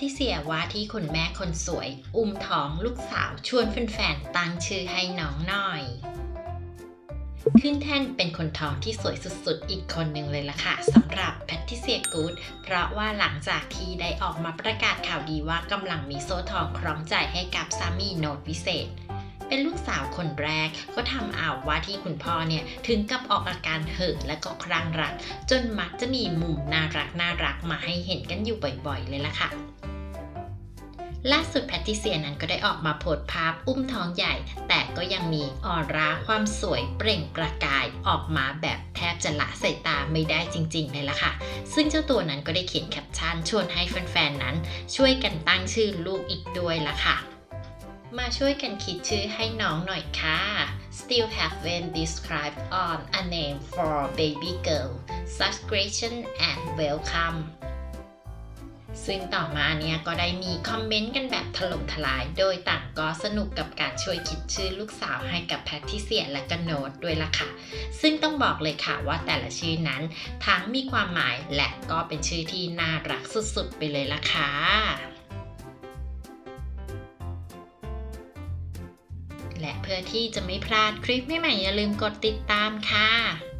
ทิเซียว่าที่คุณแม่คนสวย อุ้มท้องลูกสาวชวนแฟนๆตั้งชื่อให้น้องหน่อย ขึ้นแท่นเป็นคนท้องที่สวยสุดๆ อีกคนหนึ่งเลยล่ะค่ะสำหรับแพทริเซียกูดเพราะว่าหลังจากที่ได้ออกมาประกาศข่าวดีว่ากำลังมีโซ่ทองคล้องใจให้กับสามีโนตวิเศษเป็นลูกสาวคนแรกก็ทำเอาว่าที่คุณพ่อเนี่ย ถึงกับออกอาการเห่อและก็ครั่งรัก จนมักจะมีมุมน่ารักน่ารักมาให้เห็นกันอยู่บ่อยๆ เลยล่ะค่ะ ล่าสุดแพทติเซียนั้นก็ได้ออกมาโพสภาพอุ้มท้องใหญ่ แต่ก็ยังมีออร่าความสวยเปล่งประกายออกมาแบบแทบจะละสายตาไม่ได้จริงๆเลยล่ะค่ะ ซึ่งเจ้าตัวนั้นก็ได้เขียนแคปชั่นชวนให้แฟนๆนั้น ช่วยกันตั้งชื่อลูกอีกด้วยล่ะค่ะ มาช่วยกันคิดชื่อให้น้องหน่อยค่ะ Still haven't described on a name for baby girl such gracious and welcome ซึ่งต่อมาเนี่ยก็ได้มีคอมเมนต์กันแบบถล่มทลาย โดยต่างก็สนุกกับการช่วยคิดชื่อลูกสาวให้กับแพทริเซียและก็โนตด้วยล่ะค่ะ ซึ่งต้องบอกเลยค่ะว่าแต่ละชื่อนั้นทั้งมีความหมายและก็เป็นชื่อที่น่ารักสุดๆ ไปเลยล่ะค่ะและเพื่อที่จะไม่พลาดคลิปใหม่ๆอย่าลืมกดติดตามค่ะ